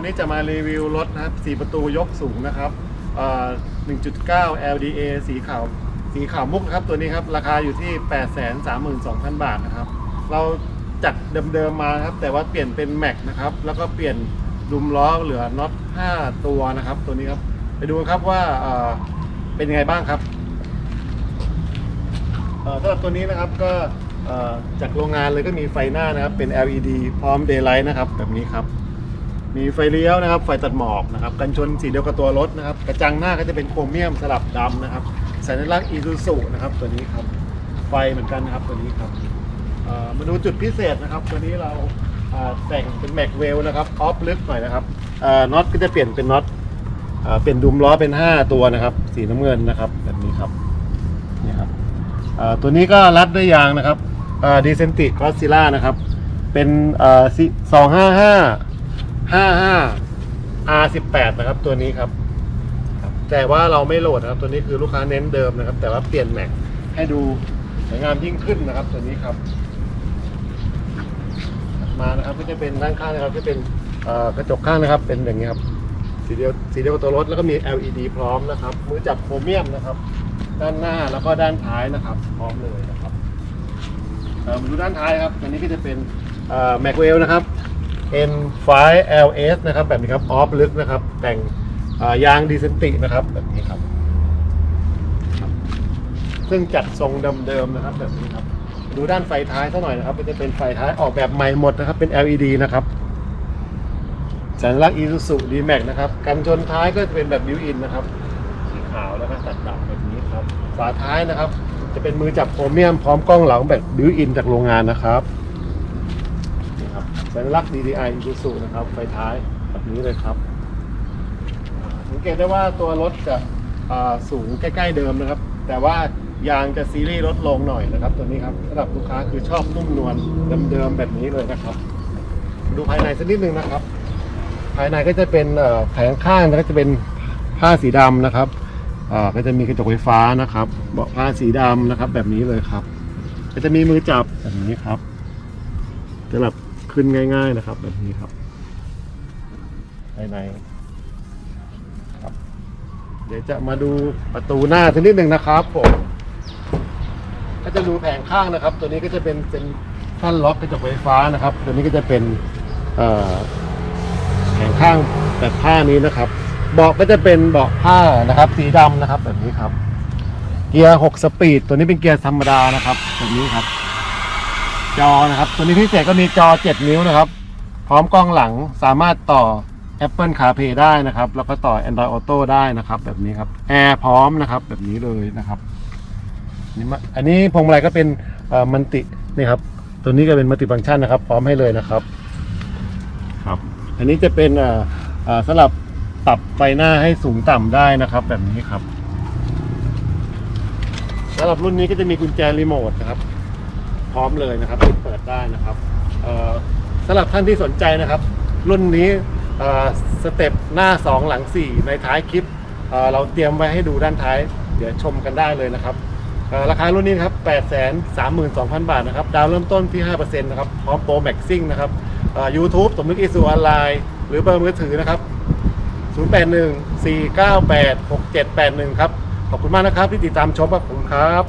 วันนี้จะมารีวิวรถนะครับ4ประตูยกสูงนะครับ1.9 LDA สีขาวสีขาวมุกนะครับตัวนี้ครับราคาอยู่ที่ 832,000 บาทนะครับ เราจัดเดิมๆมาครับ แต่ว่าเปลี่ยนเป็นแม็กนะครับ แล้วก็เปลี่ยนดุมล้อเหลือน็อต5ตัวนะครับ ตัวนี้ครับไปดูครับว่าเป็นยังไงบ้างครับเออสำหรับตัวนี้นะครับก็จากโรงงานเลยก็มีไฟหน้านะครับ เป็น LED พร้อม Daylight นะครับ แบบนี้ครับ มีไฟเลี้ยวนะครับ ไฟตัดหมอกนะครับ กันชนสีเดียวกับตัวรถนะครับ กระจังหน้าก็จะเป็นโครเมียมสลับดำนะครับ สัญลักษณ์อีซูซุนะครับตัวนี้ครับ ไฟเหมือนกันนะครับตัวนี้ครับมาดูจุดพิเศษนะครับ ตัวนี้เราแต่งเป็นแม็กเวลนะครับ ออฟลึกหน่อยนะครับน็อตก็จะเปลี่ยนเป็นน็อตเอ่อเป็นดุมล้อเป็น 5 ตัวนะครับ สีน้ำเงินนะครับ แบบนี้ครับนี่ครับตัวนี้ก็รัดด้วยยางนะครับดีเซนติคอสซิล่านะครับ เป็นสองห้าห้า ห้าห้า R สิบแปดนะครับ ตัวนี้ครับ แต่ว่าเราไม่โหลดนะครับ ตัวนี้คือลูกค้าเน้นเดิมนะครับ แต่ว่าเปลี่ยนแม็กให้ดูสวยงามยิ่งขึ้นนะครับ ตัวนี้ครับ มานะครับก็จะเป็นด้านข้างนะครับจะเป็นกระจกข้างนะครับ เป็นอย่างนี้ครับสีเดียวสีเดียวกับตัวรถแล้วก็มี LED พร้อมนะครับ มือจับโครเมียมนะครับ ด้านหน้าแล้วก็ด้านท้ายนะครับ พร้อมเลยนะครับมาดูด้านท้ายครับอันนี้ก็จะเป็นแม็กเวลนะครับ N5 LS นะครับแบบนี้ครับออฟลึกนะครับ แต่งยางดีเซนตินะครับแบบนี้ครับ ซึ่งจัดทรงเดิมๆนะครับแบบนี้ครับ ดูด้านไฟท้ายสักหน่อยนะครับจะเป็นไฟท้ายออกแบบใหม่หมดนะครับเป็น LED นะครับสัญลักษณ์ Isuzu D-Max นะครับกันชนท้ายก็จะเป็นแบบบิวอินนะครับสีขาวแล้วก็ตัดดำแบบนี้ครับฝาท้ายนะครับ จะเป็นมือจับโครเมียมพร้อมกล้องหลังแบบบิวอินจากโรงงานนะครับ สัญลักษณ์ DDI Isuzu นะครับ ไฟท้ายแบบนี้เลยครับ สังเกตได้ว่าตัวรถจะสูงใกล้ ๆ เดิมนะครับ แต่ว่ายางจะซีรีส์ลดลงหน่อยนะครับ ตัวนี้ครับสำหรับลูกค้าคือชอบนุ่มนวลเดิมๆแบบนี้เลยนะครับ ดูภายในสักนิดนึงนะครับ ภายในก็จะเป็นแผงข้างก็จะเป็นผ้าสีดำนะครับอ่อก็จะมีกระจกไฟฟ้านะครับ เบาะผ้าสีดำนะครับ แบบนี้เลยครับ ก็จะมีมือจับแบบนี้ครับจะแบบ ขึ้นง่าย ๆนะครับ แบบนี้ครับภายในครับ เดี๋ยวจะมาดูประตูหน้าสักนิดหนึ่งนะครับผมก็จะดูแผงข้างนะครับ ตัวนี้ก็จะเป็นเป็นท่านล็อกกระจกไฟฟ้านะครับ ตัวนี้ก็จะเป็นแผงข้างแบบผ้านี้นะครับ เบาะก็จะเป็นเบาะผ้านะครับ สีดำนะครับ แบบนี้ครับ เกียร์6สปีด ตัวนี้เป็นเกียร์ธรรมดานะครับแบบนี้ครับ จอนะครับ ตัวนี้พิเศษก็มีจอ 7 นิ้วนะครับ พร้อมกล้องหลังสามารถต่อ Apple CarPlay ได้นะครับ แล้วก็ต่อ Android Auto ได้นะครับ แบบนี้ครับแอร์พร้อมนะครับแบบนี้เลยนะครับนี่มาอันนี้พวงมาลัยก็เป็นมันตินี่ครับ ตัวนี้ก็เป็นมัลติฟังก์ชันนะครับ พร้อมให้เลยนะครับครับ อันนี้จะเป็นอ่าอ่าสำหรับปรับไฟหน้าให้สูงต่ำได้นะครับ แบบนี้ครับสำหรับรุ่นนี้ก็จะมีกุญแจรีโมทนะครับ พร้อมเลยนะครับปิดเปิดได้นะครับสำหรับท่านที่สนใจนะครับ รุ่นนี้สเต็ปหน้า 2 หลัง 4 ในท้ายคลิปเเราเตรียมไว้ให้ดูด้านท้าย เดี๋ยวชมกันได้เลยนะครับราคารุ่นนี้ครับ 8 3 2 0 0 0 บาทนะครับ ดาวเริ่มต้นที่ 5%นะครับ พร้อมโปรแม็กซิ่งนะครับยูทูบสมนึกอีสุออนไลน์ หรือเบอร์มือถือนะครับ 081 498 6781 ครับ ขอบคุณมากนะครับที่ติดตามชมครับผมครับ